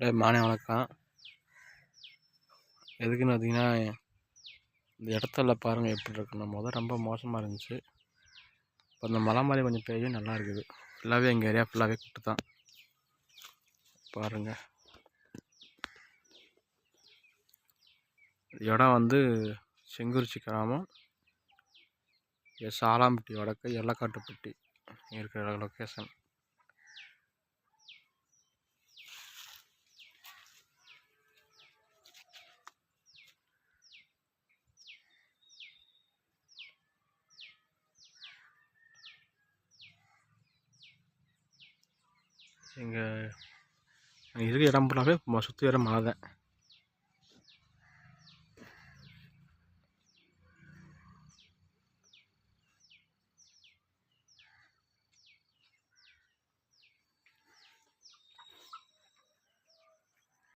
டேய் மானே வணக்கம். எதுக்குன்னு பார்த்தீங்கன்னா இந்த இடத்துல பாருங்கள் எப்படி இருக்குன்னு முதல் ரொம்ப மோசமாக இருந்துச்சு. இப்போ இந்த மலை மாதிரி கொஞ்சம் பெய்யும் நல்லா இருக்குது. ஃபுல்லாகவே எங்கள் ஏரியா ஃபுல்லாகவே குட்டு தான். பாருங்கள் இடம் வந்து செங்குறிச்சி கிராமம். சாலாம்பட்டி வடக்கு எல்லக்காட்டுப்பட்டி இருக்கிற லொக்கேஷன் எங்கள் இருக்கிற இடம் ஃபுல்லாகவே சுற்றி வர மழை தான்.